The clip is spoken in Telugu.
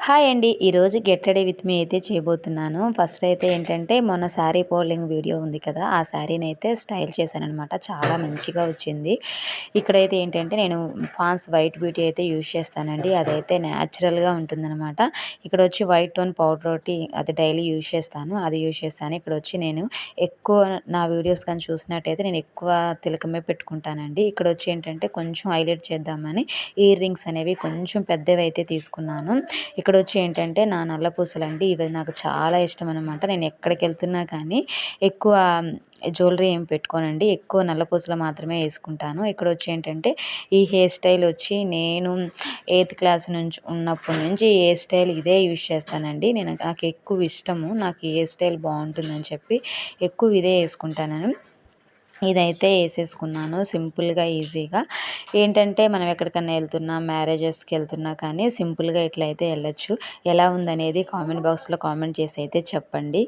హాయ్ అండి. ఈరోజు గెట్టడే విత్ మీ అయితే చేయబోతున్నాను. ఫస్ట్ అయితే ఏంటంటే మొన్న శారీ పోలింగ్ వీడియో ఉంది కదా ఆ శారీని అయితే స్టైల్ చేశానమాట చాలా మంచిగా వచ్చింది. ఇక్కడైతే ఏంటంటే నేను ఫాన్స్ వైట్ బ్యూటీ అయితే యూజ్ చేస్తానండి. అదైతే న్యాచురల్గా ఉంటుందన్నమాట. ఇక్కడ వచ్చి వైట్ టోన్ పౌడర్ ఒకటి అది డైలీ యూజ్ చేస్తాను. అది యూజ్ చేస్తాను. ఇక్కడ వచ్చి నేను ఎక్కువ నా వీడియోస్ కానీ చూసినట్టయితే నేను ఎక్కువ తిలకమే పెట్టుకుంటానండి. ఇక్కడ వచ్చి ఏంటంటే కొంచెం హైలైట్ చేద్దామని ఇయర్ రింగ్స్ అనేవి కొంచెం పెద్దవి అయితే తీసుకున్నాను. ఇక్కడ వచ్చి ఏంటంటే నా నల్ల పూసలు అండి ఇవి నాకు చాలా ఇష్టం అనమాట నేను ఎక్కడికి వెళ్తున్నా కానీ ఎక్కువ జ్యువెలరీ ఏం పెట్టుకోనండి. ఎక్కువ నల్ల పూసలు మాత్రమే వేసుకుంటాను ఇక్కడ వచ్చి ఏంటంటే ఈ హెయిర్ స్టైల్ వచ్చి నేను ఎయిత్ క్లాస్ నుంచి ఉన్నప్పటి నుంచి ఈ హెయిర్ స్టైల్ ఇదే యూజ్ చేస్తానండి. నేను నాకు ఎక్కువ ఇష్టము. నాకు ఈ హెయిర్ స్టైల్ బాగుంటుందని చెప్పి ఎక్కువ ఇదే వేసుకుంటాను ఇదైతే వేసేసుకున్నాను సింపుల్గా ఈజీగా. ఏంటంటే మనం ఎక్కడికన్నా వెళ్తున్నా మ్యారేజెస్కి వెళ్తున్నా కానీ సింపుల్గా ఇట్లయితే వెళ్ళచ్చు. వెళ్ళొచ్చు ఎలా ఉందనేది కామెంట్ బాక్స్లో కామెంట్ చేసి అయితే చెప్పండి.